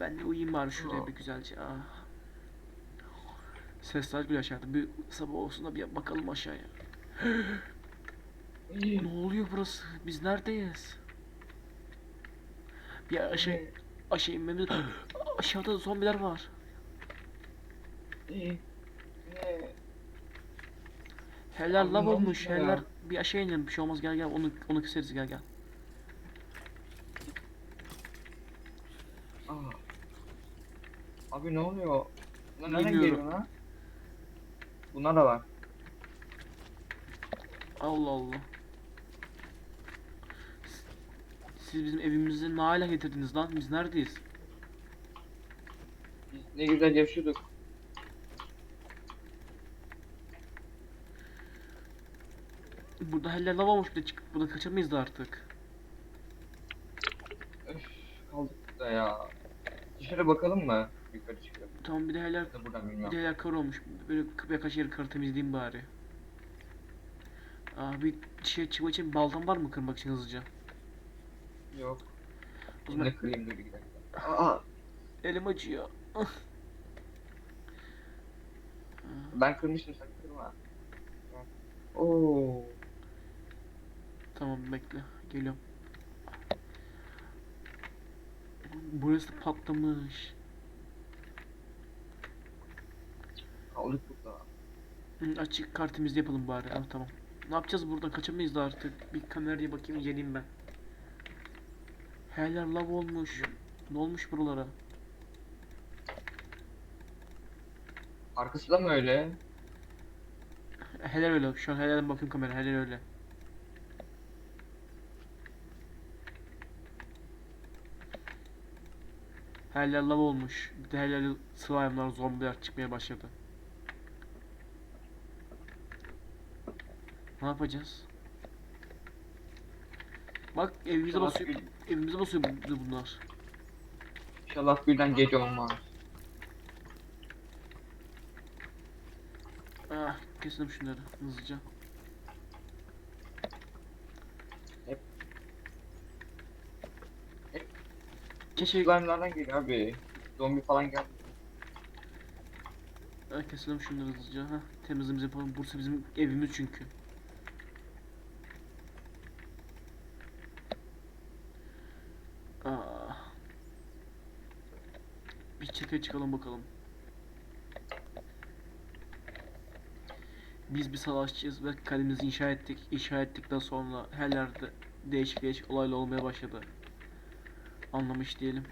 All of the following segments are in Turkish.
Ben de uyuyayım bari şuraya bir güzelce. Ah. Sesler bile aşağıda. Bir sabah olsun da bir bakalım aşağıya. Ne oluyor burası? Biz neredeyiz? Bir aşağı aşağı inmemiz... Aşağıda da zombiler var. Ne? Heller lav olmuş. Heller bir aşağı inelim. Bir şey olmaz gel gel. Onu onu keseriz gel gel. Abi ne oluyor? Bunlar nereden Bilmiyorum. geliyor lan? Bunlar da var. Allah Allah. Siz bizim evimizi ne hale getirdiniz lan? Biz neredeyiz? Biz ne güzel yaşıyorduk. Burada heller lav olmuş bir de çıkıp buradan kaçamayız da artık. Öf, kaldık burada ya. Dışarı bakalım mı? Yukarı çıkalım. Tamam bir de Ya da buradan bir bilmiyorum. de heller kar olmuş. Böyle birkaç yeri karı temizleyeyim bari. Aa bir şey çıkmak için baltam var mı kırmak için hızlıca? Yok. O zaman de kırayım dur bir dakika. Aa, elim acıyor. ben kırmıştım sen kırma. Oo. Tamam bekle. Geliyorum. Burası patlamış. Kaldık burada. Hı, açık kartımızı yapalım bari. Ah, tamam. Ne yapacağız buradan? Kaçamayız da artık. Bir kameraya bakayım inceleyeyim ben. Her yer lav olmuş. Ne olmuş buralara? Arkası da mı öyle? Helal öyle. Şu an helal bakıyorum kamera. Helal öyle. Yer lav olmuş. Bir de yer slime'lar, zombiler çıkmaya başladı. Ne yapacağız? Bak evimize İnşallah basıyor. bir- Evimize basıyor bu- bunlar. İnşallah birden gece olmaz. Ah, keselim şunları hızlıca. Hep- hep Keşke Slime'lardan geliyor abi. Zombi falan gel. Ah, keselim şunları hızlıca. Hah, temizliğimizi yapalım. Burası bizim evimiz çünkü. Ah. Bir çeteye çıkalım bakalım. Biz bir savaşçıyız ve kalemizi inşa ettik. İnşa ettikten sonra her yerde değişik değişik olaylar olmaya başladı. Anlamış diyelim.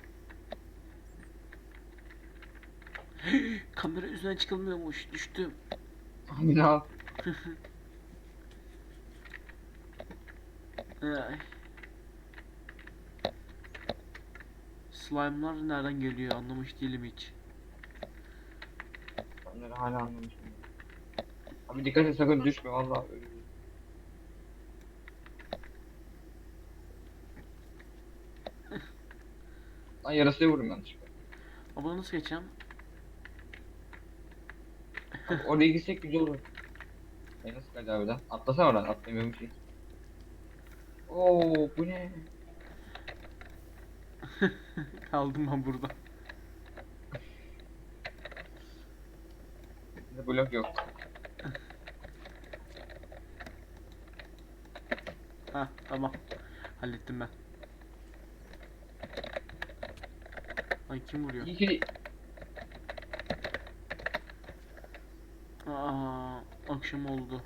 Kamera üzerine çıkılmıyormuş. Düştüm. Abi ne yap? Ay. Slime'lar nereden geliyor anlamış değilim hiç. Onları hala anlamışım. Abi dikkat et sakın düşme öyle. Lan yarasıya vurdum yanlışlıkla. Ama nasıl geçeceğim? Abi Oraya gitsek güzel olur. E nasıl kaç abi lan? Atlasana oradan atlamıyorum ki. Oo bu ne? Kaldım ben burada. Blok yok. Ha tamam. Hallettim ben. Ay kim vuruyor? İyi ki Aa, akşam oldu.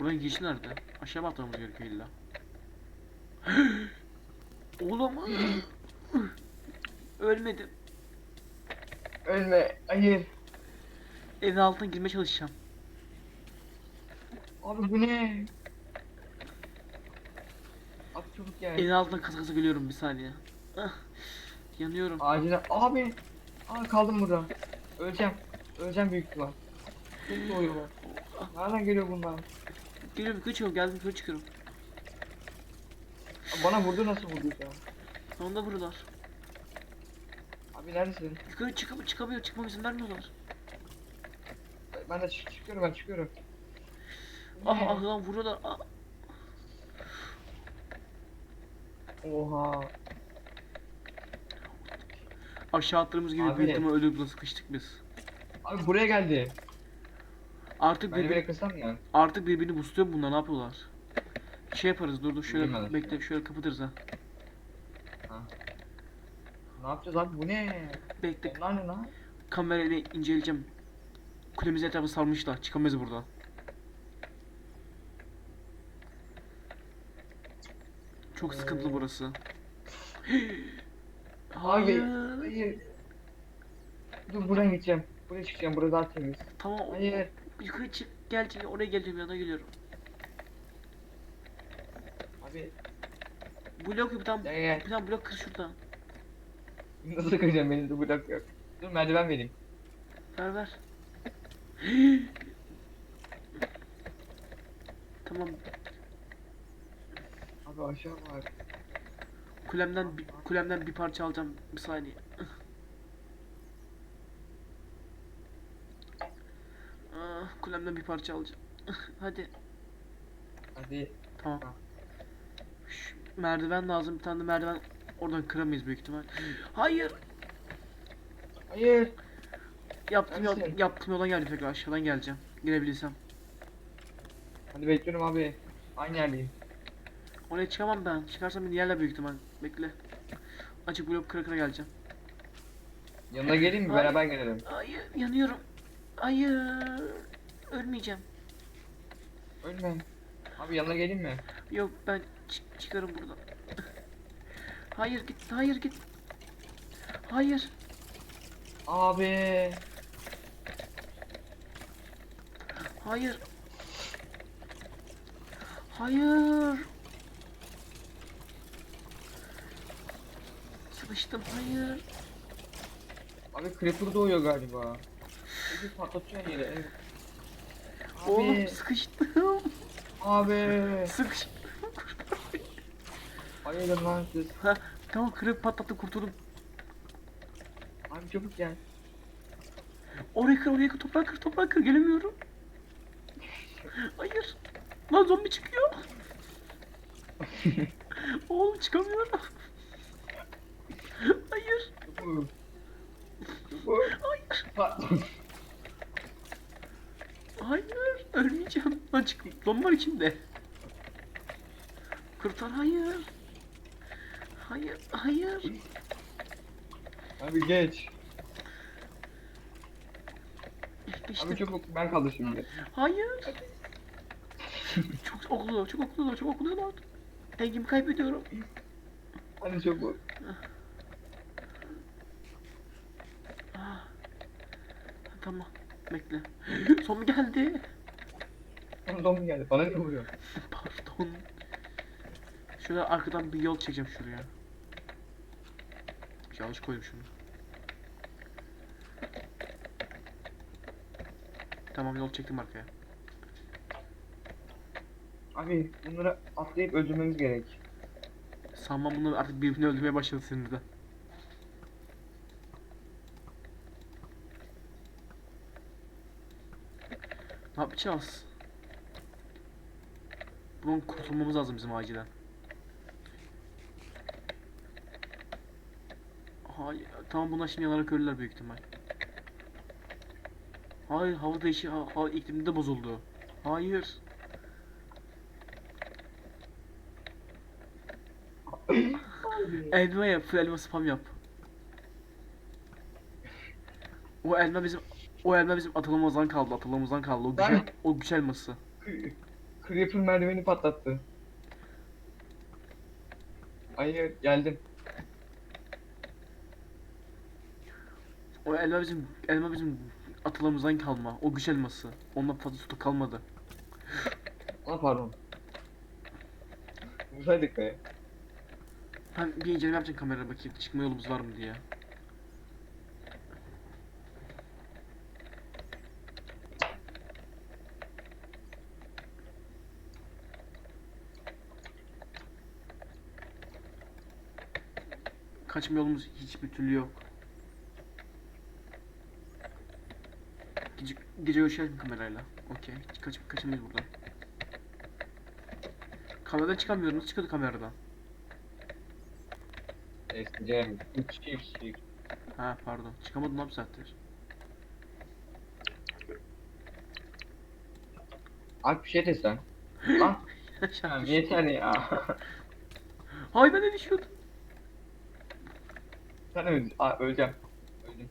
Buranın girişi nerede? Aşağı mı atlamamız gerekiyor illa? Oğlum. Ölmedim. ölme. Hayır. Evin altına girmeye çalışacağım. Abi bu ne? Abi çabuk gel. Evin altına kasa kasa geliyorum bir saniye. Ah, yanıyorum. Acilen. Abi. Aa kaldım burada. Öleceğim. Öleceğim büyük ihtimal. Çok doğuyorlar. Nereden geliyor bunlar? Geliyorum yukarı çıkıyorum geldim yukarı çıkıyorum. Bana vurdu nasıl vurdu ya? Sonunda buralar. Abi neredesin? Yukarı çıkıp çıkamıyor çıkmam izin vermiyorlar. Ben de çık çıkıyorum ben çıkıyorum. Ah Ne? ah lan vuruyorlar. Ah. Oha. Aşağı attığımız gibi Abi. büyük ihtimal burada sıkıştık biz. Abi buraya geldi. Artık Ben de böyle kırsam mı? artık birbirini boostluyor bunlar ne yapıyorlar? Şey yaparız dur dur şöyle Bilmiyorum. bekle şöyle kapatırız ha. Ne yapacağız abi bu ne? Bekle Onlar ne lan? kamerayla inceleyeceğim. Kulemizi etrafı sarmışlar çıkamayız buradan. Çok sıkıntılı Ee. burası. Abi. Hayır. Hayır. Dur buradan gideceğim. Buraya çıkacağım. Burası daha temiz. Tamam Hayır. yukarı çık gel çık oraya geleceğim yanına geliyorum. Abi Blok bir tane gel gel. bir tane blok kır şuradan. Nasıl kıracağım benim de blok yok. Dur merdiven vereyim. Ver ver. tamam Abi aşağı var. kulemden bir, kulemden bir parça alacağım bir saniye. Ah, kulemden bir parça alacağım. Hadi Hadi. tamam. Merdiven lazım bir tane de merdiven oradan kıramayız büyük ihtimal. Hayır Hayır. yaptım yol, Neredesin? yaptım yoldan geldim tekrar aşağıdan geleceğim. Girebilirsem. Hadi bekliyorum abi. Aynı yerdeyim. Oraya çıkamam ben. Çıkarsam beni yerler büyük ihtimal. Bekle. Açık blok kıra kıra geleceğim. Yanına geleyim mi? Hayır. Beraber gelelim. Hayır yanıyorum. Hayır. Ölmeyeceğim. Ölme. Abi yanına geleyim mi? Yok ben çık- çıkarım buradan. Hayır git. Hayır git. Hayır. Abi. Hayır. Hayır. Sıkıştım. Hayır. Abi creeper doğuyor galiba. Peki patlatıyor yere. Abi. Oğlum sıkıştım. Abi. Sıkıştım. Hayırdır lan siz. ha, tamam kırıp patlattı kurtuldum. Abi çabuk gel. Oraya kır oraya kır toprak kır toprak kır gelemiyorum. Hayır. Lan zombi çıkıyor. Oğlum çıkamıyorum. Hayır. Hayır. Hayır. Ölmeyeceğim. Lan çık. Zombi var içinde. Kurtar hayır. Hayır. Hayır. Abi geç. İşte. Abi çabuk ben kaldı şimdi. Hayır. çok okuluyor. Çok okuluyor. Çok okuluyorlar. Dengemi kaybediyorum. Hadi çabuk. Ah. Tamam. Bekle. Son geldi. Zombi geldi. Bana ne vuruyor? Pardon. Şöyle arkadan bir yol çekeceğim şuraya. Yanlış koydum şunu. Tamam yol çektim arkaya. Abi bunları atlayıp öldürmemiz gerek. Sanmam bunlar artık birbirini öldürmeye başladı sinirden. Yapacağız? Bunun kurtulmamız lazım bizim acilen. Hayır, tamam bunlar şimdi yanarak ölürler büyük ihtimal. Hayır, hava değişi, ha, hava iklimi de bozuldu. Hayır. Elma yap, full elma spam yap. O elma bizim o elma bizim atılımızdan kaldı, atılımızdan kaldı. O güç, Ben- o güç elması. Creeper merdiveni patlattı. Hayır geldim. O elma bizim elma bizim atılımızdan kalma. O güç elması. Ondan fazla tutu kalmadı. Aa pardon. Vursaydık be. Ben bir inceleme yapacağım kameraya bakayım çıkma yolumuz var mı diye. Kaçma yolumuz hiçbir türlü yok. Gece, gece görüşelim kamerayla. Okey. Kaç, kaçamayız buradan. Kameradan çıkamıyorum. Nasıl çıkıyordu kameradan? Eskicem. Üç çift çift. Ha pardon. Çıkamadım lan bir saattir. Alp bir şey desem. Lan yeter ya. Hay ben de düşüyordum. Sen öl Aa, öleceğim. Öldüm.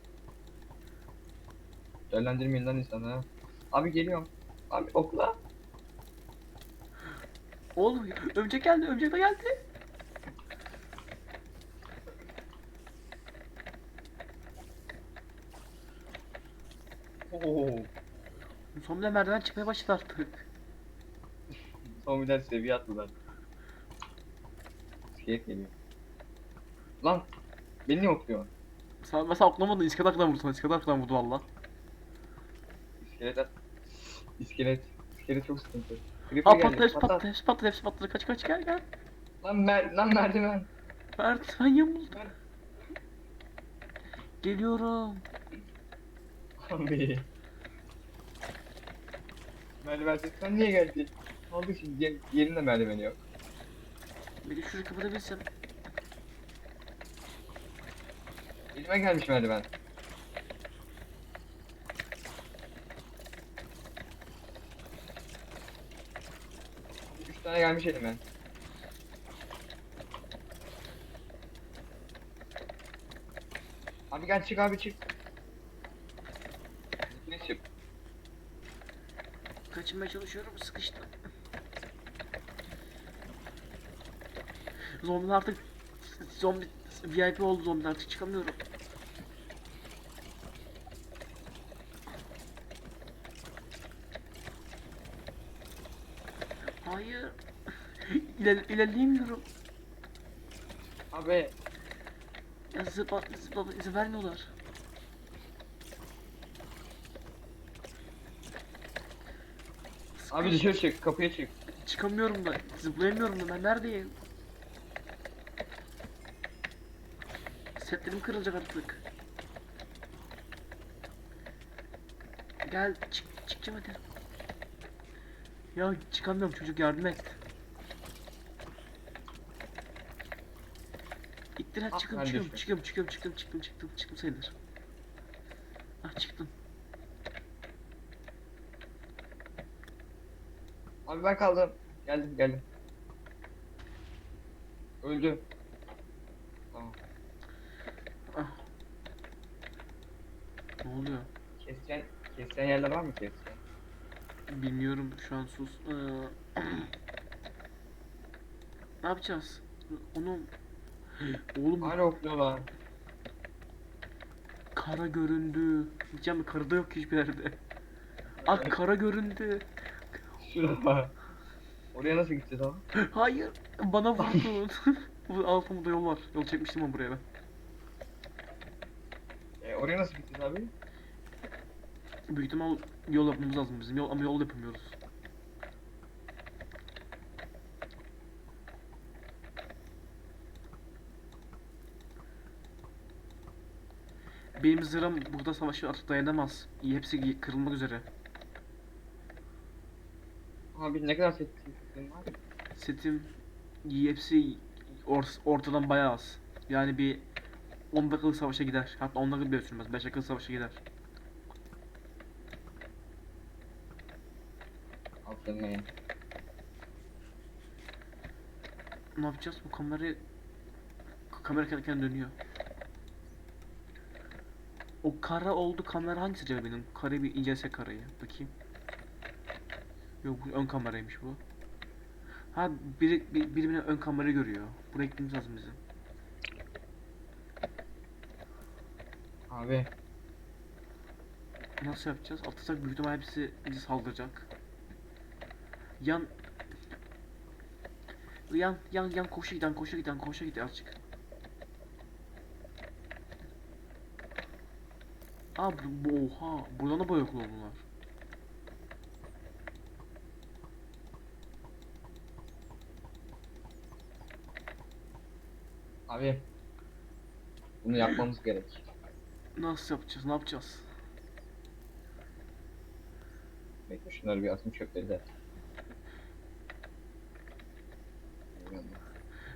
Değerlendirmeyin lan insanları. Abi geliyorum. Abi okla. Oğlum örümcek geldi. Örümcek de geldi. Oo. Zombiler merdiven çıkmaya başladı artık. Zombiler seviye attılar. İskelet geliyor. Lan beni niye okluyor? Sen mesela aklamadın. İskelet aklına vurdu sana. İskelet aklına vurdu valla. İskelet at. İskelet. İskelet çok sıkıntı. Creeper patladı geldi. hepsi patladı. Hepsi patladı. Hepsi patladı. Kaç kaç gel gel. Lan, mer lan merdiven. Merdiven yamuldu. Geliyorum. Abi. Merdiven sen niye geldin? Oldu şimdi? Yer, yerinde merdiveni yok. Bir de şurayı kapatabilsem. Elime gelmiş merdiven. Üç tane gelmiş elime. Abi gel çık abi çık. Ne çık? Kaçınmaya çalışıyorum. Sıkıştım. Zombiler artık zombi VIP oldu zombiler artık çıkamıyorum. Hayır. İler, ilerleyemiyorum. Abi Ya zıpla, zıpla izin vermiyorlar. abi dışarı çık kapıya çık. Çıkamıyorum da, zıplayamıyorum da ben neredeyim? Setlerim kırılacak artık. Gel çık çıkacağım hadi. Ya çıkamıyorum çocuk yardım et. Hadi Ah, çıkıyorum ben çıkıyorum düştüm. çıkıyorum çıkıyorum çıktım çıktım çıktım çıktım sayılır. Ah çıktım. Abi ben kaldım. Geldim geldim. Öldü. Tamam. Ah. Ne oluyor? Keseceğin, keseceğin yerler var mı keseceğin? Bilmiyorum şu an sus. Ee, ne yapacağız? Onu Oğlum Hala okluyorlar. kara göründü. Diyeceğim? Karada yok hiçbir yerde. Ah kara göründü. Şurada. Oraya nasıl gideceğiz abi? Hayır. Bana vurdun. Bu altımda yol var. Yol çekmiştim ben buraya ben. E, oraya nasıl gideceğiz abi? Büyük ihtimal yol yapmamız lazım bizim. Yol, ama yol yapamıyoruz. Benim zırhım burada savaşı artık dayanamaz. Hepsi kırılmak üzere. Abi ne kadar setin var? Setim hepsi or- ortadan bayağı az. Yani bir 10 dakikalık savaşa gider. Hatta 10 dakika bile sürmez. 5 dakikalık savaşa gider. Aferin. Ne yapacağız? Bu kamerayı kamera kendi kendine dönüyor. O kara oldu kamera hangisi acaba benim? Kareyi bir incelesek karayı. Bakayım. Yok bu ön kameraymış bu. Ha biri, bir, biri beni ön kamerayı görüyor. Buraya gitmemiz lazım bizim. Abi. Nasıl yapacağız? Atlasak büyük ihtimal hepsi bizi saldıracak. Yan... Yan, yan, yan koşa giden, koşa giden, koşa giden azıcık. Aa bu, oha, buradan da boyaklı oldular. Abi. Bunu yapmamız gerek. Nasıl yapacağız, ne yapacağız? Bekle şunları bir atın çöpleri de.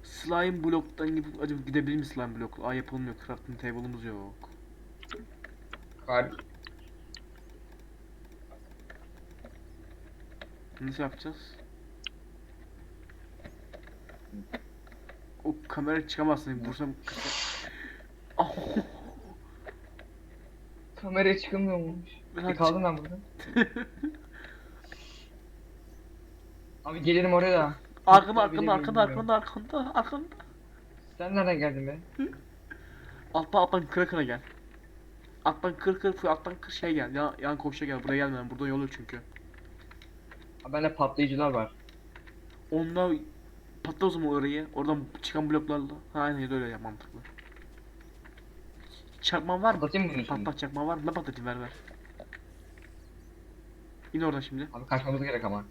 slime bloktan gibi acaba gidebilir mi slime blok? Aa yapılmıyor. Crafting table'ımız yok. Kar. Nasıl yapacağız? O kamera çıkamazsın. Vursam Ah, Kameraya çıkamıyormuş. Ben Bir kaldım ben burada. Abi gelirim oraya da. arkanda arkanda arkanda arkanda arkanda arkanda. Sen nereden geldin be? Alttan alttan kıra kıra gel. Alttan kır kır alttan kır şey gel. Ya yan koşa gel. Buraya gelme. Burada yol yok çünkü. Abi bende patlayıcılar var. Onlar patla o zaman orayı. Oradan çıkan bloklarla. Ha aynen öyle yap mantıklı. Çakman var mı? Patlatayım mı bunun üstünü? Patlat çakman var mı? Ne patlatayım ver ver. İn oradan şimdi. Abi kaçmamız gerek ama.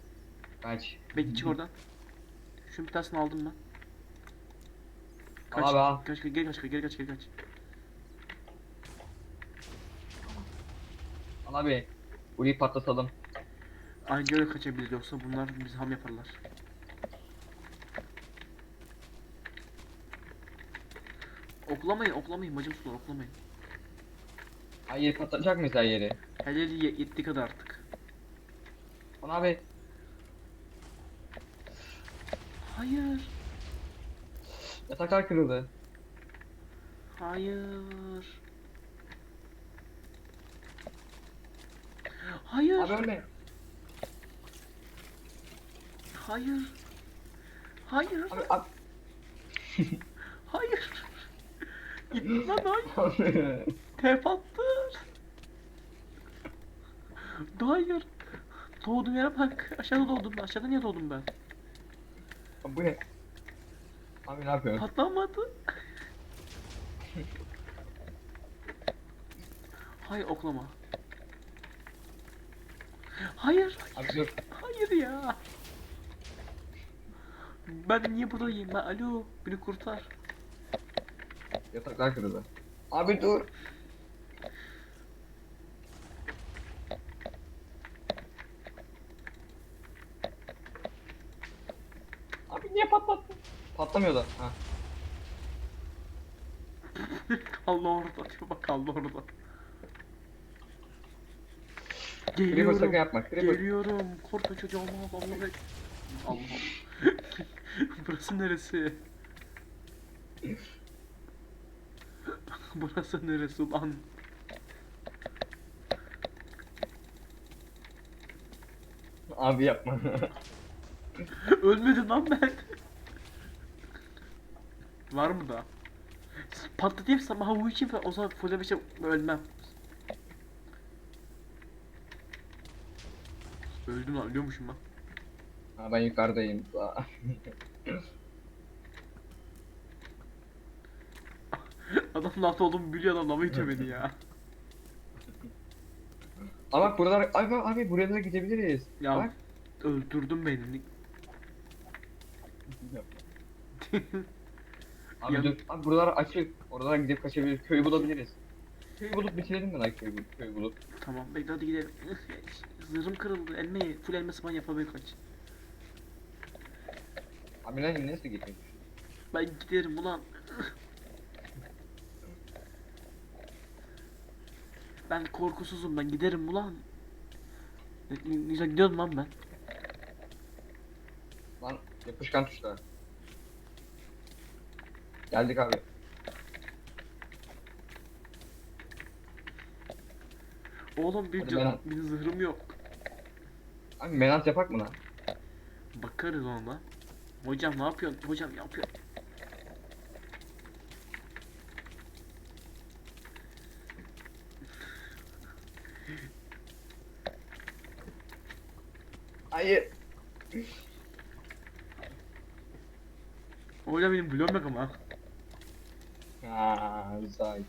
Kaç. Bekle çık oradan. Şunu bir tanesini aldım ben. Kaç, Al abi al. kaç, geri kaç, geri kaç, geri kaç. Abi. Burayı patlatalım. Anca öyle kaçabilir yoksa bunlar bizi ham yaparlar. Oklamayın, oklamayın, bacım sular, oklamayın. Hayır patlatacak mıyız her yeri? Hele ye- yettiği kadar artık. Lan abi. Hayır, Yataklar kırıldı. hayır. Hayır, Abi ölme. hayır. Hayır, Abi abi. hayır. Git lan hayır. Tep attı. Hayır. Doğduğum yere bak. Aşağıda doğdum ben. Aşağıda niye doğdum ben? Abi bu ne? Abi ne yapıyorsun? Patlamadı. Hayır oklama. Hayır. Abi dur. Hayır ya. Ben niye buradayım? Ben alo beni kurtar. Yataklar kırıldı. Abi dur. Abi niye patlattın? Patlamıyor da. Ha. kaldı orada diyor bak kaldı orada. Creeper sakın Geliyorum. yapma. Creeper. Geliyorum. Korkma çocuğum Allah Allah. Allah. Burası neresi? Burası neresi ulan? Abi yapma. Ölmedim lan ben. Var mı da? Patlatayım sana havu için o zaman full bir şey ölmem. Öldüm lan ölüyormuşum ben. ha ben yukarıdayım. Adam lafta olduğumu biliyor adam lava beni ya. Ama bak buralar abi abi buraya da gidebiliriz. Ya Bak. öldürdün beni. Abi Ya- dur. Abi buralar açık. Oradan gidip kaçabiliriz. Köyü bulabiliriz. Köyü bulup bitirelim mi lan köyü, bulup- köyü bulup? tamam bekle hadi gidelim. Zırhım kırıldı. Elmeyi full elma saman yapabilir kaç. Ne nasıl gitmek? Ben giderim ulan. Ben korkusuzum ben giderim ulan. Güzel gidiyordum lan ben. Lan yapışkan tuşlar. Geldik abi. Oğlum bir, Hadi can, ben- bir zırhım yok. Abi menat yapak mı lan? Bakarız ona. Hocam ne yapıyorsun? Hocam yapıyor. Hayır. Hocam benim bloğum yok ama. Haa, güzel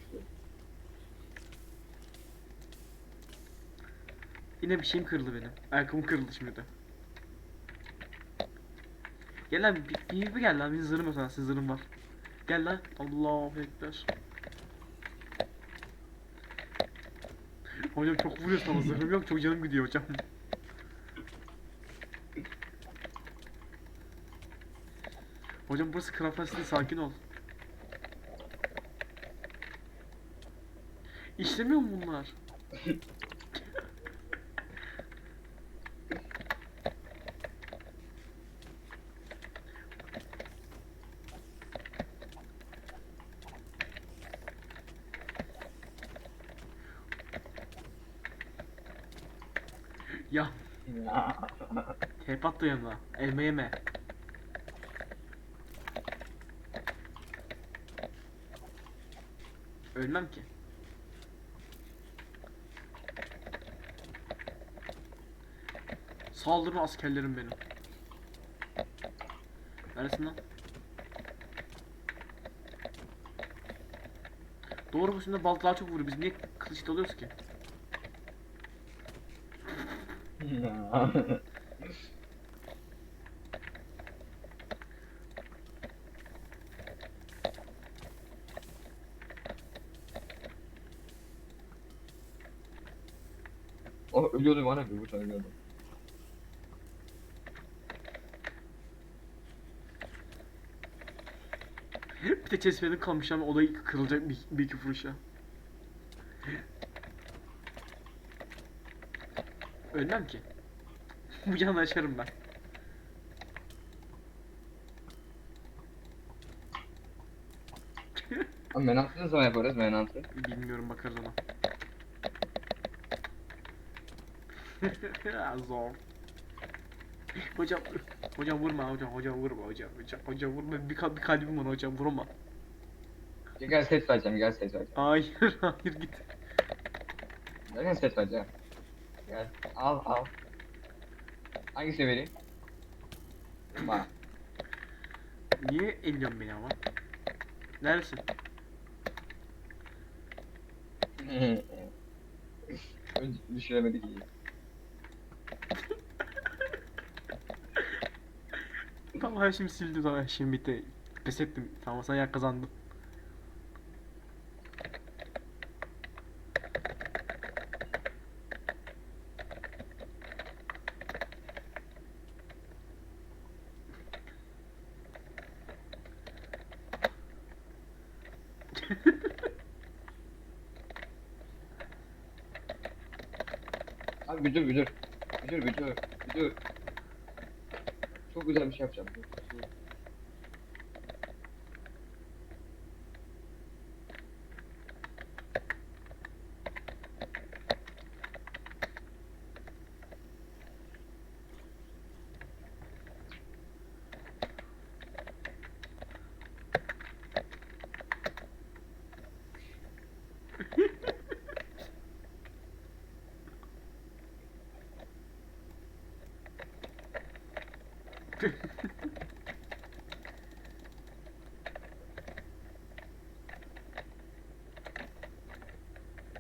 Yine bir şeyim kırıldı benim. Ayakkabım kırıldı şimdi de. Gel lan bir, bir, bir gel lan benim zırhım yok sana senin var. Gel lan. Allahu ekber. Hocam çok vuruyorsun ama zırhım yok çok canım gidiyor hocam. Hocam burası City sakin ol. İşlemiyor mu bunlar? Ya Tep at da yanına. Elma yeme. Ölmem ki. Saldırma askerlerim benim. Neresin lan? Doğru bu şimdi bal daha çok vuruyor. Biz niye kılıçla alıyoruz ki? oh ölüyordum bana bir de chestplate'im kalmış ama o da kırılacak bir, bir iki vuruşa. Ölmem ki. Bu canı açarım ben. Ama menantı ne zaman yaparız menantı? Bilmiyorum bakarız ona. Zor. Hocam, hocam vurma hocam, hocam vurma hocam, hocam, hocam vurma. Bir, kal- bir kalbim var hocam, vurma. Gel, set vereceğim gel set vereceğim. Hayır, hayır git. Gel set vereceğim. Gel al al. Hangisini vereyim? Bak. Niye elliyorsun beni ama? Neredesin? Önce düşüremedik iyi. Tamam her şeyimi sildim tamam her şeyim bitti. Pes ettim. Tamam sen yer kazandın. Abi bir dur bir dur. Bir dur bir dur. Bir dur. Çok güzel bir şey yapacağım.